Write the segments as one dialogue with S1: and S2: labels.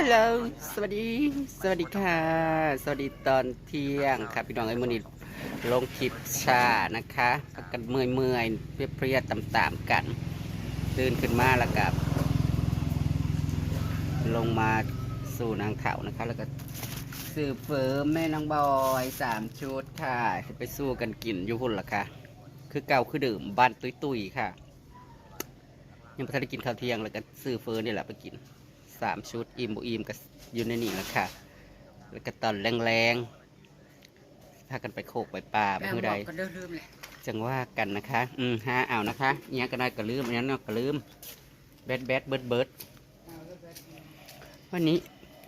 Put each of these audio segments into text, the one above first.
S1: ฮัลโหล สวัสดี สวัสดีค่ะ สวัสดีตอนเที่ยงครับพี่น้องไอ้มนี้ลงคลิปชานะคะกกันเมื่อยเมื่อยๆเพลียๆต่ำๆกัน ตื่นขึ้นมาแล้วกับ ลงมาสู่นางเถานะคะ แล้วก็สืบเฟิร์มแม่นางบอยสามชุดค่ะจะไปสู้กันกินอยู่หุ่นละค่ะ คือเก่าคือดื่มบ้านตุยๆค่ะ ยังไม่ทันกินข้าวเที่ยงแล้วก็ซื้อเฟิร์นนี่แหละไปกิน สามชุดอิ่มบุอิ่มก็อยู่ในนี่แหละค่ะแล้วก็ตอนแรงๆพากันไปโคกไปป่าไปเมื่อใด
S2: ก็เดินลืมเลย
S1: จังว่ากันนะคะ อืมฮะเอานะคะเนี้ยก็ได้ก็ลืมอันนั้นก็ลืมแบดแบดเบิร์ดเบิร์ดวันนี้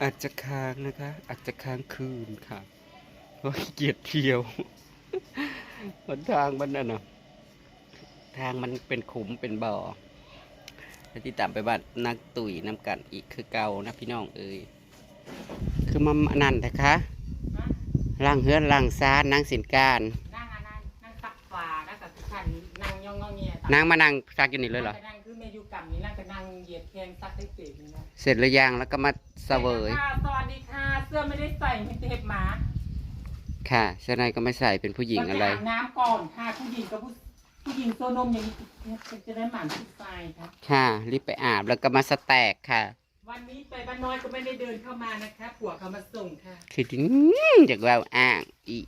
S1: อาจจะค้างนะคะ อาจจะค้างคืนค่ะเพราะขี้เกียจเที่ยวหนทางมันน่ะเนาะทางมันเป็นขุมเป็นบ่อ แล้วที่ตามไปบ้านนักตุ๋ยน้ำกันอีกคือเก่านะพี่น้องเอ้ยคือมานั่นนะคะล่างเฮือนล่างซานนางสินการ
S2: นั่งอันนั้นนั่งตักฝานั่งกับทุกท่านนั่งย่องงอเงีย
S1: นางมานั่งซักอยู่นี่เลยเหรอ
S2: นั่งคือเมยูกรรมนี่นั่งก็นั่งเหยียดแข้งซักได้เปรตนี่นะ
S1: เสร็จหรือยังแล้วก็มาเสวย
S2: ค่ะสวัสดีค่ะเสื้อไม่ได้ใส่มีแต่เห็บหมา
S1: ค่ะเสื้อในก็ไม่ใส่เป็นผู้หญิงอะไร
S2: ต้าบน้ำก่อนค่ะผู้หญิงกับผู้ ผู้หญิงโซนมอย่างนี้จะได้หมั่นผู้ชายค่ะ
S1: ค่ะ รีบไปอาบแล้วก็มาสแต็กค่ะ
S2: วันนี้ไปบ้านน้อยก็ไม่ได้เดินเข้ามานะคะผัวเขามาส่งค่ะ
S1: คือถึงจากว่าอ้างอีก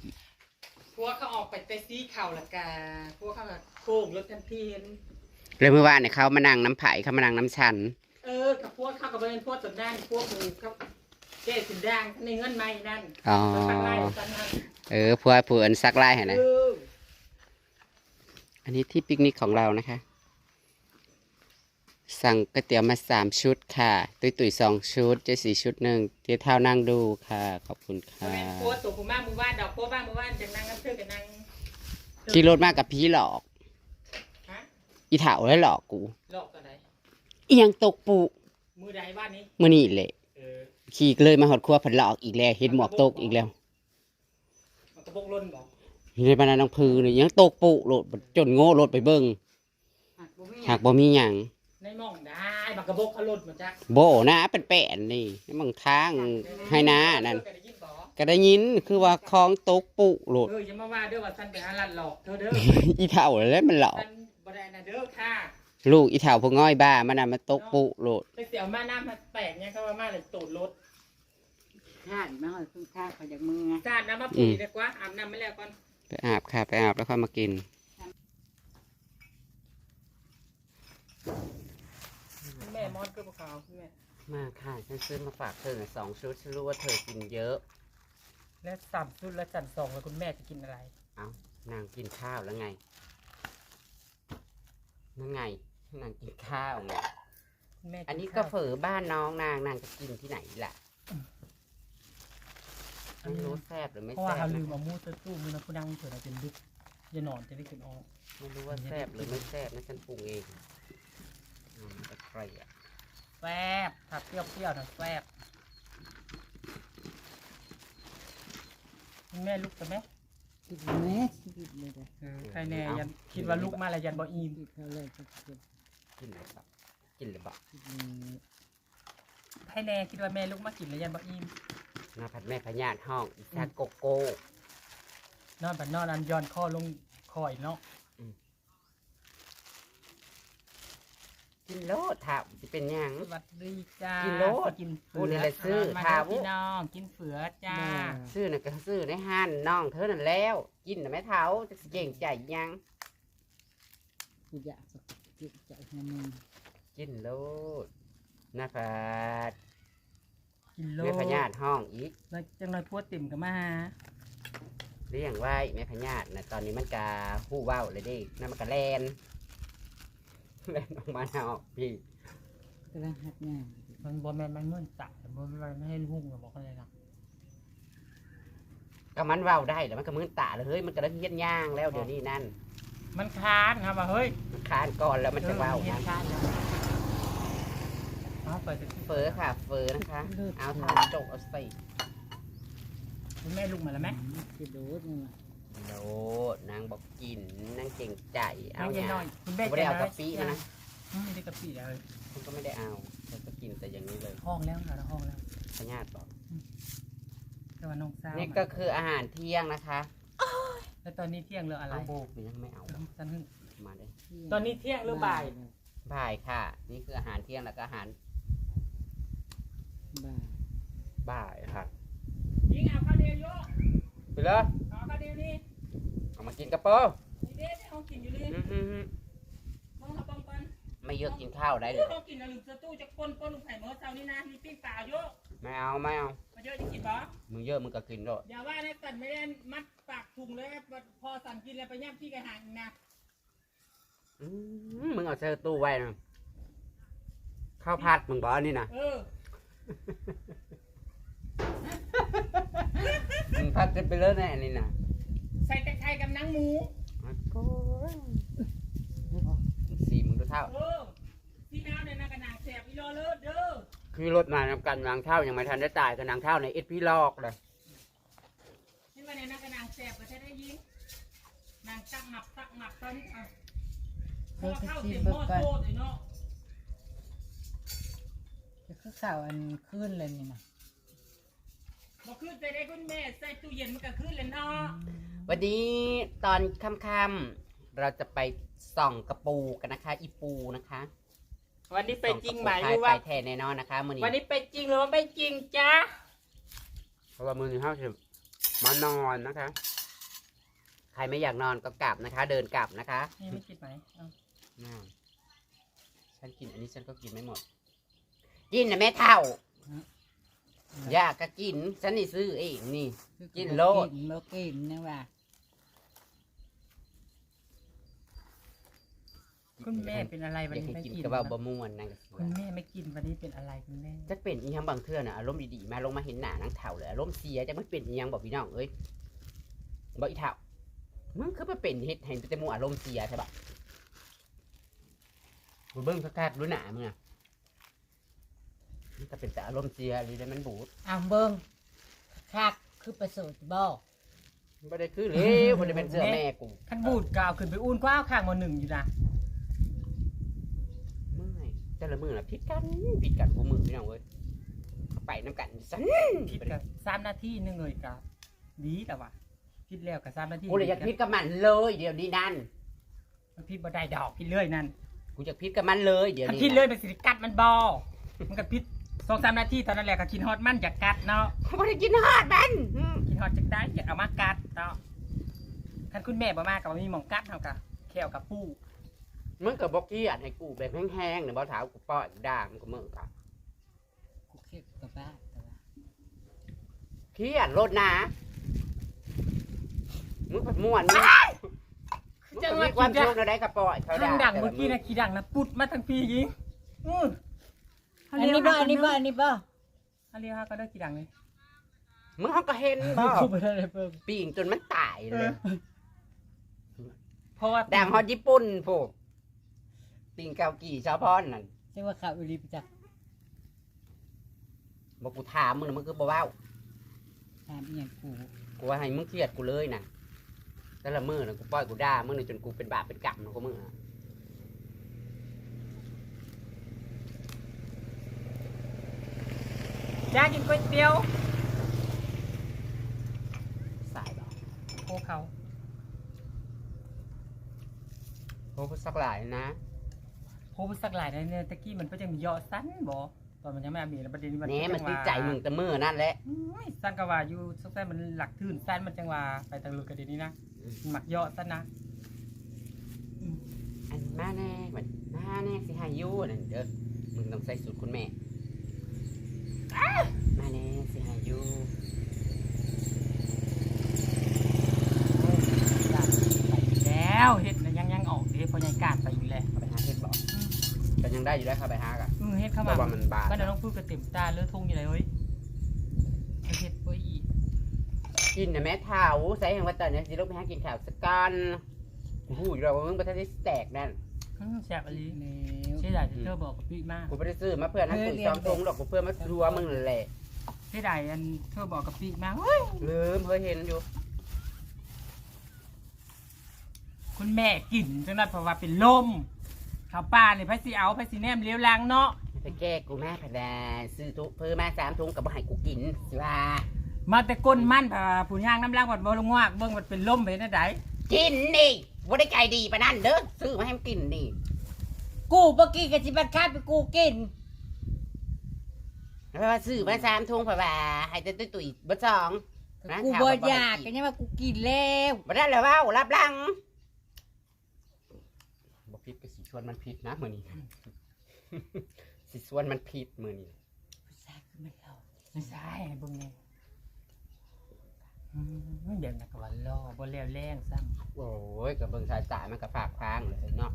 S2: ผัวเขาออกไปไปซีเข่าละกาผัวเขาก็โค้งรถทันทีเห็น
S1: แล้วเมื่อวานเนี่ยเขามานั่งน้ำไผ่เขามานั่งน้ำชัน
S2: เออกับพวกเข้ากับเป็นพวกสนด้านพวกมือเขาเจ๊สินด่างในเงินไม่นั่น
S1: อ๋อ
S2: แล้วตั้งไล่ตั้งนั่น
S1: เออผัวผัวอันซักไล่เห็นไหม
S2: เออ
S1: อันนี้ที่ปิกนิกของเรานะคะ สั่งก๋วยเตี๋ยวมาสามชุดค่ะ ตุยตุยๆสองชุด เจสี่ชุดหนึ่งเจ๊เท่านั่งดูค่ะ ขอบคุณ
S2: แม่
S1: ค่ะ
S2: นพวกตัวผู้มากมือว่านดอกพวกบ้านมือว่านจากนั่งกันเพื่อกันนั่ง
S1: ขี่รถมากกับพี่หลอก
S2: ฮะ
S1: อีเถาแล้วหลอกกู
S2: หลอกกันไหน
S1: อียังตกปุ
S2: มือใดบ้านนี้
S1: มื่อนี่แหละ
S2: เออ
S1: ขี่เลยมาหอดครัวผัดหลอกอีกแล้วเห็นหมวกตกอีกแล้ว
S2: มันกระบอกล้นบอก
S1: ในบรรดาน้องพือนี่ยังตกปุโหลดจนโง่โหลดไปเบิ้ง
S2: หักบ่มี
S1: หากบ่มีหยัง
S2: ในหมองได้มันกระบอกเขาล้นมาจาก
S1: โบนะเป็นแป้นนี่บางทางให้นานั่น
S2: เออก็ได้ยินบอก
S1: ก็ได้ยินคือว่าคลองตกปุโหลด
S2: เอออย่ามาว่าเด้อว่าท่านไปหาลัดหลอกเธอเด้อ
S1: อีเท่าแล้วมันหลอก
S2: ท่านบ่ได้นะเด้อค่ะ
S1: ลูกอีเท่าพวกง่อยบ้ามันน่ะมันตกปุโหลด
S2: ไปเสียวมาน้ำแปลกเนี่ยเขาว่ามาเลยตูดรถ
S3: ข้าดมาเอาคือข้าเขาจากมือไง
S2: สาดน้ำมาปุ๋ยดีกว่าอาบน้ำไม่แล้วก่อน
S1: ไปอาบค่ะ ไปอาบแล้วค่อยมากิน
S2: แม่มอดก็บอกเขาแม่
S1: มาค่ะ ฉันซื้อมาฝากเธอสองชุดฉันรู้ว่าเธอกินเยอะ
S2: และสามชุดและจันสองแล้วคุณแม่จะกินอะไร
S1: เอานางกินข้าวแล้วไงนั่นไงนางกินข้าวไง
S2: คุณแม่
S1: อันนี้ก็เฝอบ้านน้องนางนางจะกินที่ไหนล่ะ ไม่รู้แซ่บหรือไม่
S2: เพราะ
S1: แซ่
S2: ว่า
S1: บ
S2: เขาลืม
S1: นะ
S2: เอามูสตู้มือนะผู้ดังเผื่อเราเป็นดึกอย่านอนจะได้ขึ้นออก
S1: ไม่รู้ว่าแซ่บหรือไม่แซ่บนะฉันปรุงเองเอามาตะไคร้อะ
S2: แซ่บถ้าเปรี้ยวเปรี้ยวๆนะแซ่บคุณแม่ลุกจะไหม
S3: ติดแม่ติดเลยจ้ะ
S2: ใครแน่ยันคิดว่าลุกมาแล้วยันบ่อิ่ม
S3: ติดเขาเลยจะติด
S1: กินหรือเปล่ากินหรือเปล่า
S3: ติดนี้
S2: ใครแน่คิดว่าแม่ลุกมากินแล้วยันบ่อิ่ม
S1: หน้าผัดแม่พญาติห้องอีชาโกโก้
S2: นอนปันนอนอันย้อนคอลงคอยเนาะ
S1: กินโลดถามสิเป็นหยัง
S2: สวัสดีจ้า
S1: กิ
S2: กิ
S1: นโลด
S2: กิน
S1: พูดอะไรซื้อ
S2: มา
S1: ทา
S2: เด้อ
S1: วุ
S2: พี่น้องกินเฝือจ้า
S1: ซื้อน่ะก็ซื้อในห้านน้องเธอนั่นแล้ว กินน่ะแม่เท้าจะสิเก่งใจยัง
S3: กูอยากจะติดใจในมือ
S1: กินโลดหน้าผัด
S2: กินโล
S1: แม่พญาติห้องอีก
S2: แล้วจังเลยพวดติ่มกับมาหา
S1: เลี้ยงไว้แม่พญาตินะตอนนี้มันกาหู้เว้าเลยเดินั่นมันกาแลนแลนออกมาเอาพี่
S3: กำลังหัดงาน
S2: มันบอแมนมันมื่นตัดแต่บอมันไม่ให้ลุ่งหรอกบอกอะไรนะ
S1: ก็มันเว้าได้แล้วมันก็มือตาเลยเฮ้ยมันก็เริ่มเฮี้ยนย่างแล้วเดี๋ยวนี้นั่น
S2: มันค้านครับว่าเฮ้ย
S1: มันคานก่อนแล้วมันจะเว้า
S2: เออ
S1: นะ
S2: นค้านแล้ว เอาไปจะ
S1: เฟอค่ะ เฟอนะคะ เอาทาจกเอาใส่
S2: คุณแม่ลุกมาแล้วไหม
S3: ติดโดดนี่แหละ
S1: โลดนางบอกกินนางเก่งใจเอา
S2: เอา
S1: เนี่ย
S2: น้อยคุณแม่
S1: ไม่ได้เอากะปินะนะ
S2: อืมไม่ได้กะปิเลย
S1: มันก็ไม่ได้เอาฉันก็กินแต่อย่างนี้เลย
S2: ห้องแล้วนะห้องแล้ว
S1: พญาติบอก
S2: แต่ว่าน้องสาว
S1: นี่ก็คืออาหารเที่ยงนะคะ
S2: แล้วตอนนี้เที่ยงหรืออะไร
S1: เอาโบกยังไม่เอา
S2: ฉันเพิ่ง
S1: มาเลย
S2: ตอนนี้เที่ยงหรือบ่าย
S1: บ่ายค่ะ นี่คืออาหารเที่ยงแล้วก็อาหาร
S3: บ่าย
S1: บ่ายค่ะ
S2: ยิงเอาข้าวเดียวโย
S1: ไปเลย
S2: เอาข้าวเดียวนี่
S1: เอามากินกระเป๋า
S2: นี่เด็ดเอากินอยู่เลย
S1: อื้อหือหือ
S2: มองเขาปังปัน
S1: ไม่เยอะกินข้าวได้เลย
S2: เขากินอะไรสตู้จะก้นก้นลูกไข่เมื่อเช้านี้นะมีปิ้งปลาโย
S1: ไม่เอาไม่เอา
S2: มาเยอะจะกินปะ
S1: มึงเยอะมึงก็กินด้วย
S2: อย่าว่านะสันไม่ได้มัดปากถุงเลยพอสันกินแล้วไปย่ำที่กระหังนะ
S1: อื้อมึงเอาเสื้อตู้ไว้นะข้าวผัดมึงบอกอันนี่นะ
S2: เออ
S1: มึงพัดจะไปเลยแน่นี่นะ
S2: ใส่แต่ไข่กับหนังหมู
S1: สี่มึงดูเท่า
S2: เออที่น้ำเนี่ยนะกระหนังแสบอีรอเลิศเด้อ
S1: คือรถมานำกันนางเท่ายังไม่ทันได้ตายกับนางเท่าในเอ็ดพี่ลอกเลย
S2: นี่มาเนี่ยนะกระหนังแสบก็จะได้ยิงนางตักหมับตักหมับตอนนี้อะพอเข้าเต็มหม้อโตเลยเนาะ
S3: จะ คือข่าวอันขึ้นเลยนี่นะ
S2: บอกขึ้นไปได้คุณแม่ใส่ตู้เย็นมันก็ขึ้นเลยเนาะ
S1: วันนี้ตอนค่ำๆเราจะไปส่องกระปูกันนะคะ อีปูนะคะ
S2: วันนี้ไปจริงไหม
S1: ส่
S2: ห
S1: ก
S2: รื
S1: ระ
S2: อ
S1: ปู
S2: ว่า
S1: ไปแทนแน่นอนนะคะมือนี้
S2: วันนี้ไปจริงหรือว่าไม่จริงจ้า
S1: เพราะว่ามือนี้เท่าจะมานอนนะคะ ใครไม่อยากนอนก็กลับนะคะ เดินกลับนะคะ
S2: นี่ไม่กินไหมเอา
S1: น่าฉันกินอันนี้ฉันก็กินไม่หมด กินนะแม่เท่าอยากก็กินฉันนี่ซื้อเองนี่ กินโลด
S3: กินโลกินนะว่า
S2: คุณแม่เป็นอะไรวัน
S1: อยาก
S2: นี้
S1: ให้
S2: ไม่
S1: กิน
S2: กิน
S1: กระเป๋าบะม่วนนั่นก็สิ
S2: คุณแม่ไม่กินวันนี้เป็นอะไรคุณแม่
S1: จะเป็นอีหยังบางเทื่อน่ะอารมณ์ดีๆมาลงมาเห็นหน้านางเถ่าเลยอารมณ์เสียจะไม่เป็นอีหยังบอกพี่น้องเอ้ยบอกอีเถ่ามึงคือไปเป็นเฮ็ดให้แต่หมูอารมณ์เสียใช่ปะกูเบิ้งคักๆรู้หนามึงอะ มันก็เป็นแต่อารมณ์เสียหรือได้มันบูด
S3: อ่างเบิ้งคักคือประเสริฐบ่
S1: ไม่ได้คือเลยไม่ได้เป็นเสื้อแม่กู
S2: ขันบูดกาวขึ้นไปอุ่นกว้าวข้างมหนึ่งอยู่นะ
S1: เมื่อยแต่ละมือน่ะผิดกันผิดกันกูมือพี่น้องเอ้ยเขาไปน้ำกันสัน
S2: พิดกับสามนาทีหนึงเลยกับดีแต่ว่าพิดแล้วกับสามนาที
S1: กูเลยอยากพิดกับมันเลย เดี๋ยวนี้นั่น
S2: มันพิดบ่ได้ดอกพิดเลื่อยนั่น
S1: กูอยากพิดกับมันเลยเดี๋ยว
S2: มัน
S1: นี้
S2: พิดเลื่อยเป็นสิริกัดมันบอมันก็พิด สองสามนาทีตอนนั้นแหละก็กินฮอตมันอยากกัดเนาะ
S1: กูไม่ได้กินฮอดมันอืม
S2: กินฮอตจักได้อยากเอามากัดเนาะคันคุณแม่บ่มากับมีหมองกัดเท่ากับแควกับปู
S1: มึงกับบอกกี้อะให้กูแบบแห้งๆเนี่ยบ่เท้ากูป้อนด่างกูมือกับ
S3: กูเครียดกับบ้าแต่ว่า
S1: เครียดรถนะมึงผัดม่วนมึงมึง
S2: จั
S1: ก็
S2: ง
S1: มี
S2: ว่า
S1: ความ
S2: กิน
S1: โชคในได้กระป๋อยเขา
S2: ทางดัง
S1: แต่ละ
S2: เมื่อกี้นะขี้ดังนะปุดมาทางพี่ยิงอือ
S3: อันนี้บ่อันนี้บ่อันนี้บ่
S2: อันนี้ฮะก็ได้ขี้ดังเลย
S1: มึงเขาก็เห็นบ่
S3: กูไม่ได้เพิ่ม
S1: ปีงจนมันตายเลย
S2: เพราะว่า
S1: ด่างฮอตญี่ปุ่นพวกปีงเกากี่ชาวพอนนั่น
S3: จังว่าข่าวอุลีไปจัก
S1: บอกกูถามมึงน่ะมึงคือบ่เว้า
S3: ตามอีหยังกู
S1: กูว่าให้มึงเครียดกูเลยน่ะแต่ละมือน่ะกูปล่อยกูด่ามึงนี่จนกูเป็นบาปเป็นกรรมนะกูมึงน่ะ
S2: อยากกินก๋วยเตี๋ยว
S1: สายบ่
S2: โคเขา
S1: โอ้สักหลายนะ
S2: โคไปสักหลายนะเนี่ยตะกี้มันก็ยังมียอสั้นบ่ตอนมันยังไม่มีแล้วประเด็นนี้มัน
S1: แหน่มัน
S2: จังหวะ
S1: ติดใจมึงแต่มือนั่นแหละ
S2: อุ้ยสั้นกว่าอยู่สงสัยมันหลักทื่นสั้นมันจังหวะไปทางลึกกันดีนี้นะหมักยอสั้นนะ
S1: อันมาแน่มันมาแน่สิหายุนั่นเด้อมึงต้องใส่สูตรคุณแม่มาแน่สิหายุ
S2: ไปอยู่แล้วเฮ็ดน่ะยังยังออกเด้พอใหญ่กาดไปอยู่แล้ว
S1: เข้าไปหาเฮ็ดบอกก็ยัง ได้อยู่ได้เข้าไปหากัน
S2: อือเฮ็ดเข้า
S1: แต่
S2: มา
S1: ว่ามันบาด
S2: ก็เดี๋ยวต้องพูดกับเต็มตาเลือดทุ่งอยู่เลยเฮ้ยเฮ็ดบ่อีก
S1: กินนะแม่เท้าใส่แห่งว่าตอนนี้สิลูกไปหากินข้าวสักกันโอ้โหอยู่แล้วว่ามึงประเทศที่แตกนั่น
S2: อืมแซ่บอีหลี
S3: แล้ว
S2: เสียดายที่เธอบอกกับพี่มาก
S1: กูไม่ได้ซื้อมาเพื่อนนั่งตุ๋ยซองตรงหรอกกูเพื่อนมารัวมึงนั่นแหละ
S2: เสียดายอันเธอบอกกับพี่มากเฮ้ย
S1: ลืมเคยเห็นอยู่
S2: คุณแม่กินจังนั้นเพราะว่าเป็นลม ข้าวปลาเนี่ยไผสิเอาไผสิแนมเลี้ยวหลังเนาะ
S1: ทไปแก้กูแม่พะดาซื้อทุเพิ่มมาสามถุงกับบ่ให้กูกินสิว่า
S2: มาแต่ก้นมันผ่าผู้ย่างน้ำล้างวัดบ่ลงวากเบิ่งมันเป็นลมไปนั่นได
S1: กินนี่ว่าได้ใจดีปะนั่นเด้อซื้อมาให้มันกินนี่
S3: กูเมื่อกี้ก็สิบันคาดไปกูกิน
S1: เพราะว่าซื้อมาสามถุงเพราะว่าให้แต่ตุ้ยตุ้ยๆเบดสอง
S3: กูบ่อยากกันยังว่ากูกินแล้ว
S1: บ่ได้แล้วเว้ารับหลังบ่ผิดก็ สิชวนมันผิดนะมื้อนี้สิชวนมันผิดมื้อนี้
S3: ผู้ชายคือมันเรา
S2: ไม่ใช่ให้เบิ่งแน่อืมเดี๋ยวนักวันรอบ่แล้วแรงซ้
S1: โอ้ยก็เบิ่งสายตามันก็ฝากพางเลยเนาะ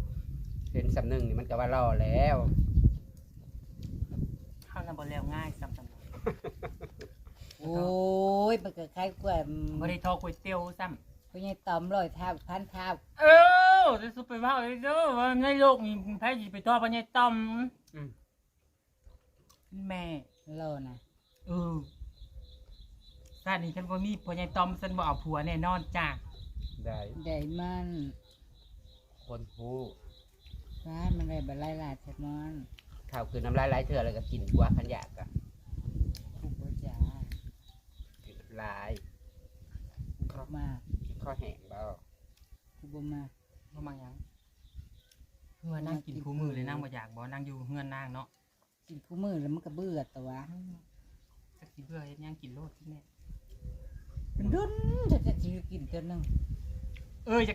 S1: เห็นสำนึงนี่มันก็ว่ารอแล้วำ
S2: ข้าวน่ะบ่แล้วง่ายซ้ำซ้ำ
S3: โอ้ยมันก็คล้ายกว่า
S2: บ่ได้ทอก๋วยเตี๋ยวซ้ำ
S3: ผู้ใหญ่ตอมร้อยเท้าพันเท้า
S2: เออ จะสุไปเว่าเลยเด้อว่าในโลกนี้ไผสิไปทอดปัญญาต้อม
S1: อืม
S2: แม่
S3: โลนะ
S2: เออชาตินี้ฉันบ่มีปัญญาต้อมฉันบ่เอาผัวแน่นอนจ้า
S1: ได้
S3: ได้มัน
S1: คนผู้
S3: ร้านมันได้บลายลาดแซมอน
S1: ข้าวคือน้ำลายไหลเถื่อแล้วก็กินกว่าขันอยากอะ
S3: กูบ่จ้า
S1: กินน้ำลาย
S3: กูมา
S1: ข้อแห้งเบา
S3: กูบ่มา
S2: บ่มาหยังเพื่อนั่งกินคู่มือเลยนั่งบ่อยากบ่นั่งอยู่เฮือนนางเนาะ
S3: กินคู่มือแล้วมันก็เบื่อตัว
S2: จักสิเบื่อเฮ็ดหยังกินโลดที่แม่
S3: มันดุนจะจะสิกินตัวหนึง
S2: เออจะ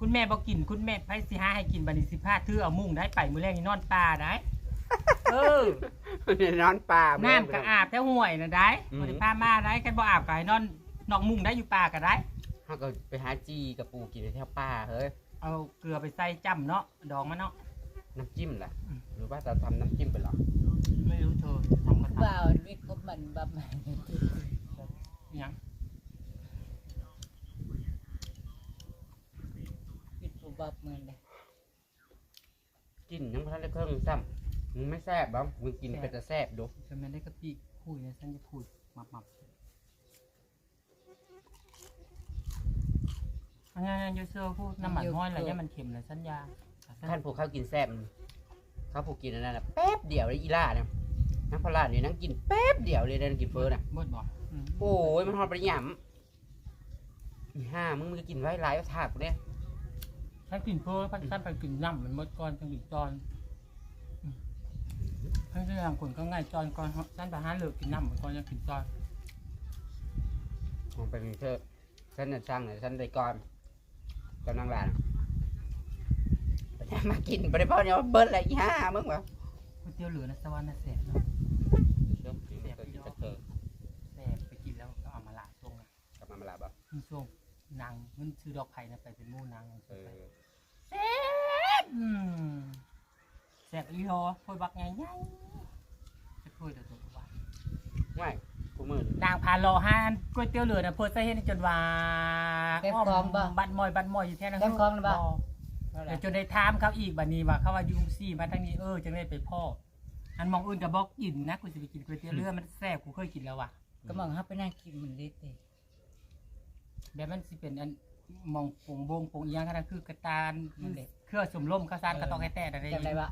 S2: คุณแม่บ่กินคุณแม่ไผสิหาให้กินบัดนี้สิพาถือเอามุ้งได้ไปมื้อแรกนี่นอนป่าได้เออ
S1: นอนป่า
S2: น้ำก็อาบแต่ห่วยน่ะได้
S1: อืม
S2: บ่ได้พามาได้กันบ่อาบก็ให้นอนนอกมุ้งได้อยู่ป่าก็ได้
S1: เขาก็ไปหาจีกับปูกินในแถวป่าเฮ้ย
S2: เอาเกลือไปใส่จ้ำเนาะดองมันเนาะ
S1: น้ำจิ้มล่ะ
S2: อืม
S1: หรือว่าจะทำน้ำจิ้มไปเหรอ
S2: ไม่รู้เธอทำก็ท
S3: บ่าววิทย์คบมันบับมันำ
S2: ยัง
S3: วิทย์ผู้บับมันเลย
S1: กินยังพทันได้เครื่องซ้ำมึงไม่แซ่บบ้างมึงกินเป็นจะแซ่บดู
S2: จะไม่ได้กะปิคุยนะฉันจะคุยมับมับ อันนั้นยูเซอร์พูดน้ำมันห้อยอะไรเนี่ยมันเค็มเลยสัญญา
S1: ท่านผู้เขากินแซ่บเขาผู้กินอันนั้นนะแป๊บเดียวเลยอีล่าเนี่ยนักพลาดนี่นั่งกินแป๊บเดียวเลยนั่งกินเฟิร์น่ะ
S2: บดบอก
S1: โอ้ยมันหอดประหยำอีห่ามึงมึงจะกินไว้หลายเอาถากกูเนี่ย
S2: ถ้ากินเพิ่มพันสั้นไปกินน้ำมันหมดก่อนต้องกินจอนให้เรื่องคนก็ง่ายจอนก่อนสั้นไปหาเลิกกินน้ำเหมือนก่อนจะกินจอน
S1: มองไปมีเธอฉันน่ะช่างเลยฉันได้ก่อน กำลังหลานไปหามากินไปได้พ่อเนี่ยเบิร์ดอะไรอีห่ามึงวะ
S2: ก๋วยเตี๋ยวเหลือนะสวรรค์นะแสบเนาะ
S1: เดี๋ยวกินก็กินกระเทย
S2: แสบไปกินแล้วก็เอามาละตรงนะ
S1: กลับมามาลาบ่
S2: มันช่วงนางมันซื้อดอกไผ่นะไปเป็นหมู่นาง
S1: เออ
S2: แซ่บอืมแซ่บอีหอคอยบักไงไงจะคุยแต่ตัวว่า
S1: ไม่ กูมือนา
S2: งพาโลหานก๋วยเตี๋ยวเหลือนะเพื่อใส่เห็นจนว่าบัดมอยบัดมอยอยู่แท่นั้น
S3: แก้มคลองนะบ่
S2: เดี๋ยวจนได้ถามเขาอีกบัดนี้ว่าเขาว่าอยูซี่มาทางนี้เออจังได้ไปพ่ออันมองอื่นกับบอกกินนะกูจะไปกินก๋วยเตี๋ยวเรือมันแซ่บกูเคยกินแล้วว่ะ
S3: ก็มองเขาไปนั่งกินมันเล็ดเลย
S2: แบบมันสิเป็นอันมองปงบงปงอีหยังขนาดคือกระตานนั่นแหละเครือสมล่มข้าวสารกระตอกแค่แต่อะไร
S3: จำได้ปะ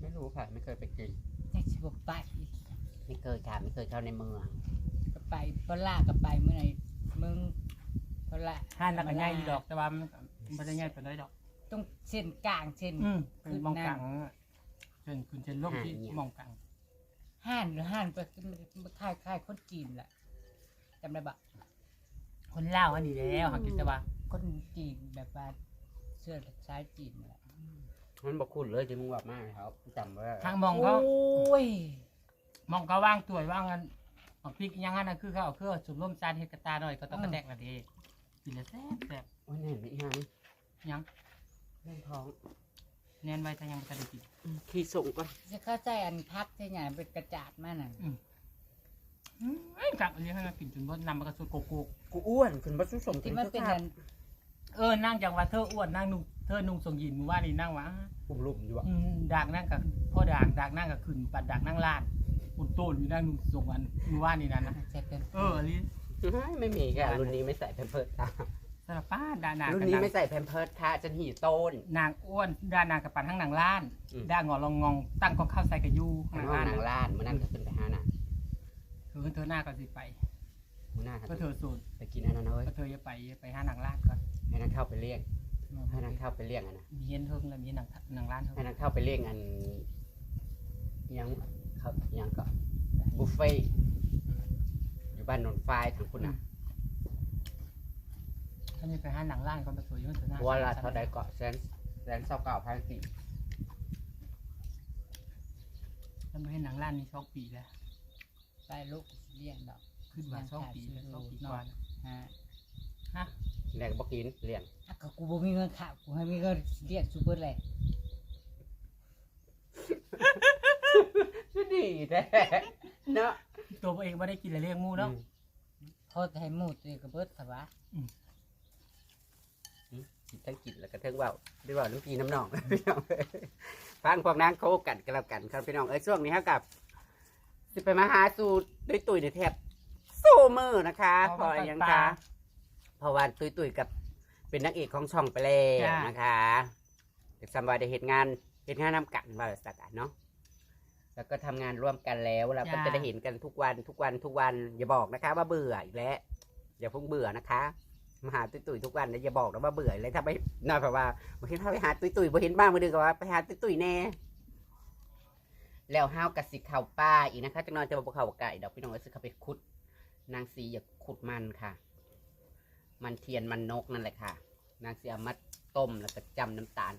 S1: ไม่รู้ค่ะไม่เคยไปกิน
S3: ยังสิบไป
S1: ไม่เคยค่ะไม่เคยเข้าในเมือง
S3: ก็ไปปลาก็ไปเมื่อไหร่มึงปลา
S2: ห้านแล้วก็ง่ายอยู่ดอกแต่ว่ามันก็ไม่ได้ง่ายปานใดดอก
S3: ต้องเส้นกลางเส้น
S2: อืมเป็นมองกลางเช่นคุณเช่นล่มที่มองกลาง
S3: ห้านหรือห้านไปค่ายค่ายคนจีนแหละจำได้ปะ
S2: คนเล่าวอันนี้แล้วหากินแต่ว่า
S3: คนจีนแบบว่าเสื้อสายจีนแหละ
S1: มันบอกคุณเลยที่มึงบอกมากเขาจำไว้
S2: ทางมองเขา
S3: โอ้ย
S2: มองเขาว่างตัวว่างกันบางพริกอยังงั้นนะคือเขาเอาเครื่องสมร่มจานเฮดกระตาหน่อยก็ต้องกระแดกละเดีกินแล้วแซ่บแซ่บ
S1: โอ้ยเนี่ยไม่ยัง
S2: ยัง
S1: เล่นท้อง
S2: แน่นไว้แต่ยังไม่ทันได้กิน
S1: ขี้ส่งก่อน
S3: จะเข้าใจอันพักใช่ไงเป็นกระจาดมากน่ะ
S2: อืมเอ้ยกลับอันนี้ให้มากินจนว่านำมากระสุนโกโก้
S1: กูอ้วนขึ้นมาสุสมกิ
S3: ที่
S1: น
S3: มัน
S1: ทุก
S3: เป็น
S1: ครั
S3: อั
S1: บ
S3: น
S2: เออนั่งจังว่าเธออ้วนนั่งนุ่งเธอนุ่งทรงยีนมือว่านี่นั่งวะ
S1: ปุ่มลุ่มอยู่อะ
S2: อืมดากนั่งกับพ่อดากดากนั่งกับขึ้นปัดดากนั่งลาด อุ่นโต้นอยู่นั่งนุ่งทรงอันมือว่านี่นั่นนะ
S3: ใช่เป็น
S2: เอออันนี้
S1: ไม่มีค่ะรุ่นนี้ไม่ใส่แพมเพิร์สตาม
S2: สารป้าดานา
S1: รุ่นนี้ไม่ใส่แพมเพิร์ดค่ะจนหี่ต้น
S2: นางอ้วนดานางกับปันทั้งนางล้านด่างอลองงองตั้งกองข้าวใส่กับยูนางล้าน
S1: นางล้านมันนั่นก็ขึ้นไปหาน่ะ
S2: เธอเธอหน้าก็สิไป
S1: มันน่า
S2: ก็เธอสูตร
S1: ไปกินอันนั้นเว้ย
S2: ก็เธอจะไปไปหานางล้านก่อน
S1: ให้นางเข้าไปเรียกให้นางเข้าไปเรียกอันนะ
S2: มีเย็นเทิงแล้วมีนางนางล้านเทิง
S1: ให้นางเข้าไปเรียกอันยัง เขายังก็บุฟเฟ่ต์อยู่บ้านนนท์ไฟทางคุณน่ะ
S2: ถ้าไม่ไปหานางล้านก็มาสวยอยืนเธอหน้า
S1: วัวละเท่าใดก็แสนแสนเศร้าเก่าพันสี่
S2: ถ้าไม่ให้นางล้านนี่สองปีแล้ว
S3: ไปลูกเลี้ยงดอก
S2: ขึ้นมาสองปีแล้วสองปีก่อน
S3: ฮะ
S2: ฮะ
S1: แรกบอกกินเลี้ยง
S3: อะก็กูบ่มีเงินข้าวกูให้มีเงินเลี้ยงซุปเปอร์เลย
S1: ก็ดีแท้เนาะ
S2: ตัวเองไม่ได้กินอะไรเลี้ยงหมูเนาะ
S3: พอให้หมูตัวเองก็เบิดสบาย
S1: กินทั้งกินแล้วก็ทั้งเว่าด้วยเว่าน้ำพีน้ำหนองพี่น้องเอ้ยฟังพวกนางโคกันกันแล้วกันครับพี่น้องเอ้ยช่วงนี้เท่ากับสิไปมาหาสู่ตุยตุยในแทบสู้มือนะคะเพอยังคะเพราะว่าตุยตุยกับเป็นนักเอกของช่องไปแล้วนะคะเด็กสมบัติได้เหตุงานเหตุงานนำกันบริษัทเนาะ แล้วก็ทำงานร่วมกันแล้วเราก็จะได้เห็นกันทุกวันทุกวันทุกวันอย่าบอกนะคะ ว่าเบื่ออีกแล้วอย่าเพิ่งเบื่อนะคะมาหาตุ้ยตุยทุกวันนะอย่าบอกนะว่าเบื่อเลยถ้าไม่น่าแบบว่าบางทีถ้าไปหาตุ้ยตุยบ่เห็นบ้างมือดึงก็ว่าไปหาตุ้ยตุยแน่แล้วห้าวกับสิเข่าป้าอีกนะคะจังนอนจะมาบเข่าไก่ดอกพี่น้องเอ้ยสิเขาไปขุด นางสีอย่าขุดมันค่ะ มันเทียนมันนกนั่นแหละค่ะ นางสีเอามาต้มแล้วก็จำน้ำตาล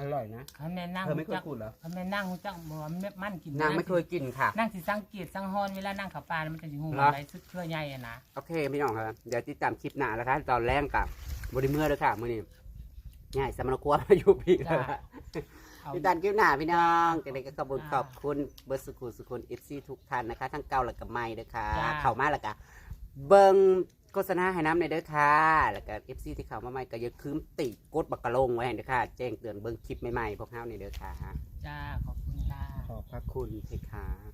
S1: อร่อยนะ
S2: เขาแม่นั่ง
S1: เธอไม่เคย
S2: จัก
S1: ขุดเหรอ
S2: เขาแม่นั่งหูจักบ่ว่าแม่มั่นกิน
S1: นางไม่เคยกินค่ะ
S2: นั่งสิสังเกตสังฮอนเวลานั่งขับปลามันจะสิหู
S1: เหรอ
S2: อะไรสุดเครือใหญ่อะนะ
S1: โอเคพี่น้องครับ เดี๋ยวติดตามคลิปหน้าแล้วค่ะตอนแรกกับบริเมื่อเลยค่ะมื่อนี้ง่ายสมณครัวมาอยู่พี่แล้วค่ะ
S2: เอา
S1: ติดตามคลิปหน้าพี่น้องจังไดก็ขอบคุณขอบคุณเบอร์สุขุสุขุนเอฟซีทุกท่านนะคะ ทั้งเก่าและกับใหม่เด้อค่ะเข้ามาแล้วก็เบิ่ง โฆษณาให้น้ำในอยเด้อค่ะ แล้วก็เอฟซีที่เข้ามาใหม่ก็อย่าคืมติกดบักกะลงไว้ให้เด้อค่ะ แจ้งเตือนเบิ่งคลิปใหม่ๆพวกเฮาในอยเด้อค่ะ
S2: จ้า ขอบคุณจ้า
S1: ขอบพระคุณเพคะ